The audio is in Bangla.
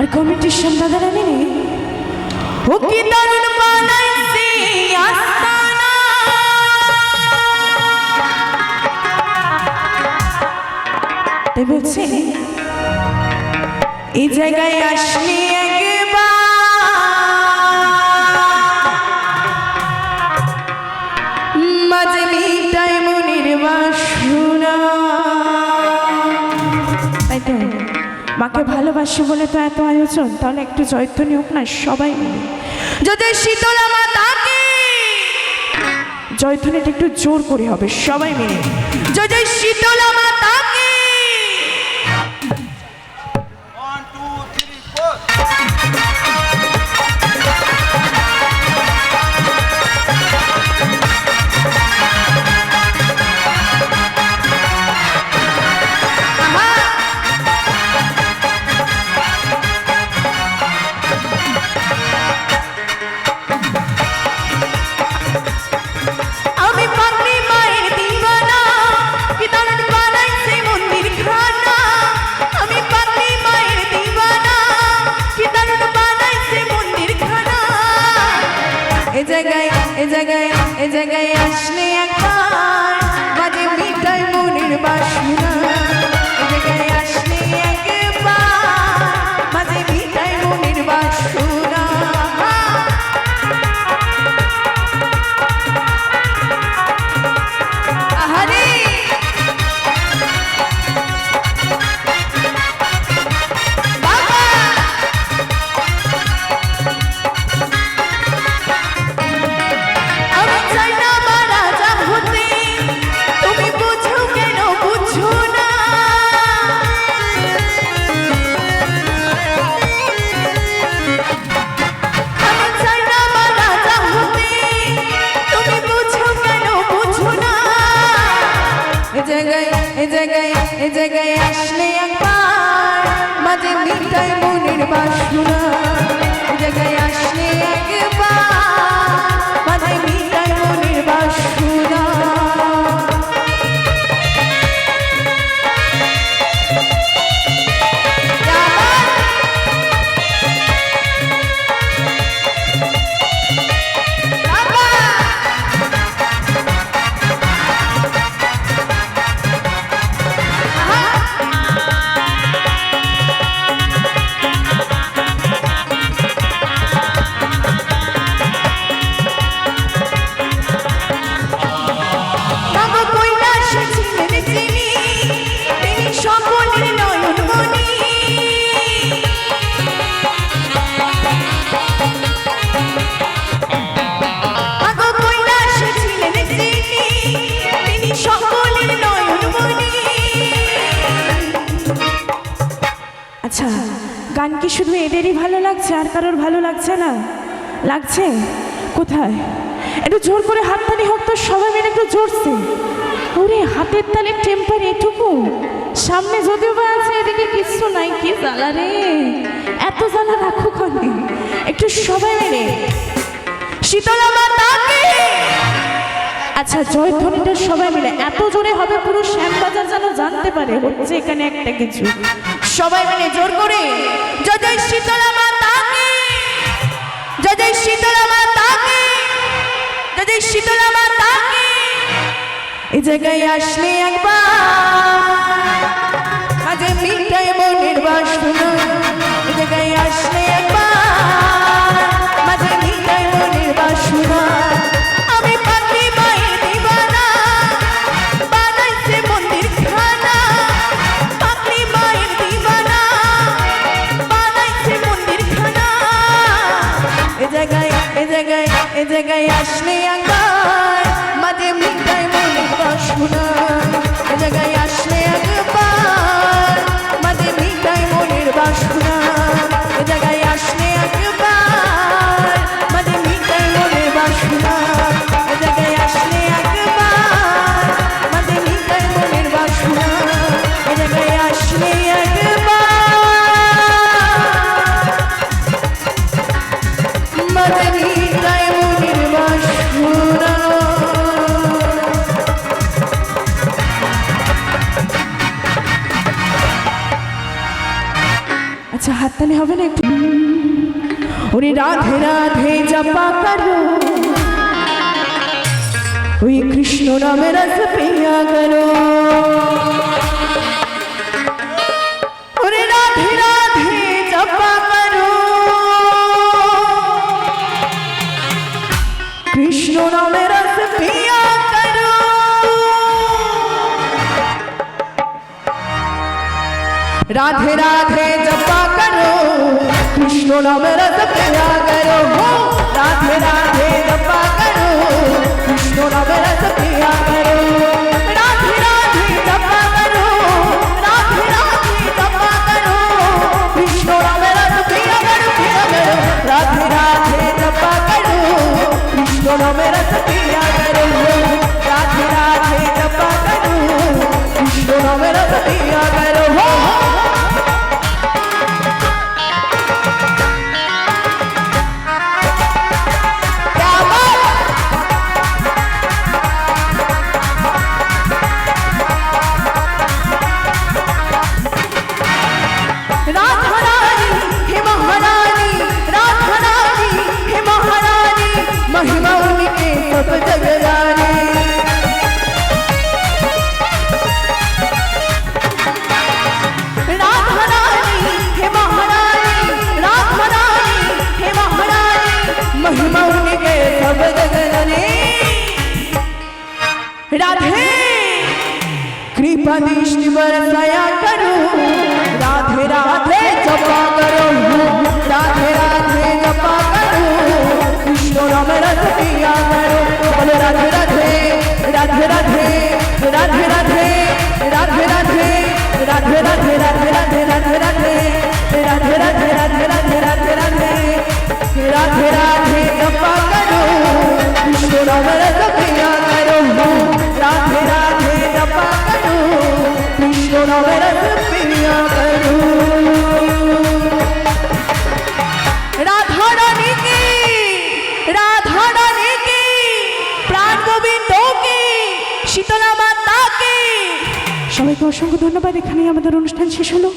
আর কমিটির সন্ধ্যাদার নেই ও কি দারুণ বানাইছি আস্তানা। তাই বলছে এই জায়গায় আসলি মাকে ভালোবাসি বলে তো এত আয়োজন তাহলে একটু জয়ধ্বনি হোক না সবাই মিলে। যদি শীতলা মা থাকে। জয়ধ্বনিটা একটু জোর করে হবে সবাই মিলে। যদি শীতলা এ জায়গায় আসলে জায়গায় এ জায়গায় এ জায়গায় আসলে একবার মাঝে মিটাই মনের বাসনা এ এদেরই ভালো লাগছে, আর কারোর ভালো লাগছে না? লাগছে? কোথায়? একটু জোর করে হাততালি হোক তো, সবাই মিলে একটু জোরছে ওরে, হাতের তালে টেম্পার এটুকু? সামনে যদিও বা আছে, এদিকে কিছু নাই, কি জ্বালা রে? এত জ্বালা রাখো কনে। একটু সবাই মিলে। শীতলা মাতাকে আচ্ছা জয়ধ্বনিটা সবাই মিলে। এত জোরে হবে পুরো শ্যামবাজার যেন জানতে পারে, হচ্ছে এখানে একটা কিছু। সবাই মিলে জোর করে। যদি শীতলা মা তাকে যদি শীতলা মা তাকে যদি শীতলা মাতাকে এই জায়গায় আসলে একবার আজ মিটাই মনের বাসনা। জায়গায় আসলে একবার, মাঝে মিটাই মনের বাসনা এ জায়গায় আসলে একবার, মাঝে মিটাই মনের বাসনা হাততালি হবে না একটু? উনি রাধে রাধে, জপা করো। ওই কৃষ্ণ নামে রস প্রিয়া করো। রাধে রাধে, জপা করো। রাধে রাধে सुनो मेरा सब प्यार बदिश्वर दया करो আপনাকে অসংখ্য ধন্যবাদ। এখানেই আমাদের অনুষ্ঠান শেষ হলো।